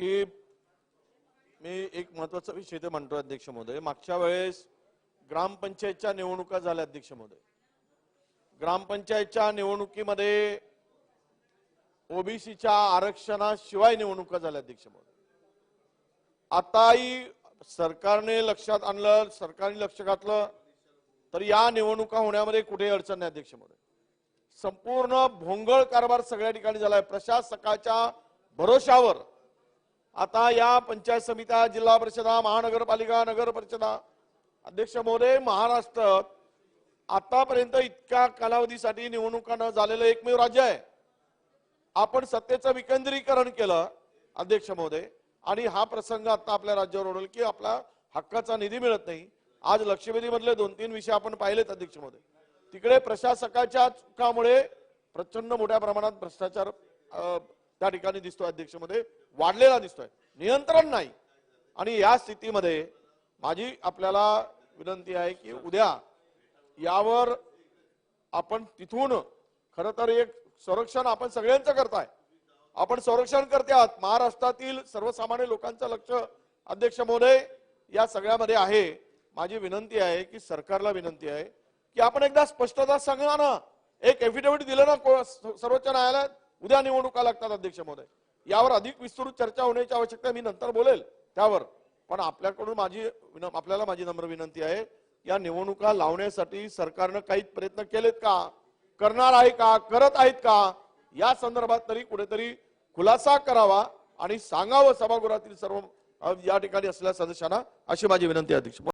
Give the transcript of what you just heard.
की मी एक महत्त्वाचा विषय ते म्हणतो अध्यक्ष महोदय. मागच्या वेळेस ग्रामपंचायतच्या निवडणुका झाल्या अध्यक्ष महोदय. ग्रामपंचायतच्या निवडणुकीमध्ये ओबीसीच्या आरक्षणाशिवाय निवडणुका झाल्या अध्यक्ष महोदय. आताही सरकारने लक्षात आणलं सरकारने लक्ष घातलं तर या निवडणुका होण्यामध्ये कुठेही अडचण नाही अध्यक्ष महोदय. संपूर्ण भोंगळ कारभार सगळ्या ठिकाणी झालाय. प्रशासकाच्या भरोशावर आता या पंचायत समित्या जिल्हा परिषदा महानगरपालिका नगर परिषदा अध्यक्ष महोदय महाराष्ट्र आतापर्यंत इतक्या कालावधीसाठी निवडणुका न झालेलं एकमेव राज्य आहे. आपण सत्तेचं विकेंद्रीकरण केलं अध्यक्ष महोदय आणि हा प्रसंग आता आपल्या राज्यावर ओढल की आपला हक्काचा निधी मिळत नाही. आज लक्षवेधीमधले दोन तीन विषय आपण पाहिलेत अध्यक्ष महोदय तिकडे प्रशासकाच्या चुकामुळे प्रचंड मोठ्या प्रमाणात भ्रष्टाचार त्या ठिकाणी दिसतोय अध्यक्षमध्ये. वाढलेला दिसतोय. नियंत्रण नाही. आणि या स्थितीमध्ये माझी आपल्याला विनंती आहे की उद्या यावर आपण तिथून खर तर एक संरक्षण आपण सगळ्यांचं करताय. आपण संरक्षण करते आहात. महाराष्ट्रातील सर्वसामान्य लोकांचं लक्ष अध्यक्ष महोदय या सगळ्यामध्ये आहे. माझी विनंती आहे की सरकारला विनंती आहे की आपण एकदा स्पष्टता सांगा ना एक एफिडेव्हिट दिलं ना सर्वोच्च न्यायालयात? उद्या निवडणुका लागतात अध्यक्ष महोदय. यावर अधिक विस्तृत चर्चा होण्याची आवश्यकता मी नंतर बोलेल त्यावर. पण आपल्याकडून माझी आपल्याला माझी नम्र विनंती आहे या निवडणुका लावण्यासाठी सरकारनं काही प्रयत्न केलेत का? करणार आहे का? करत आहेत का? या संदर्भात तरी कुठेतरी खुलासा करावा आणि सांगावं सभागृहातील सर्व या ठिकाणी असलेल्या सदस्यांना अशी माझी विनंती आहे अध्यक्ष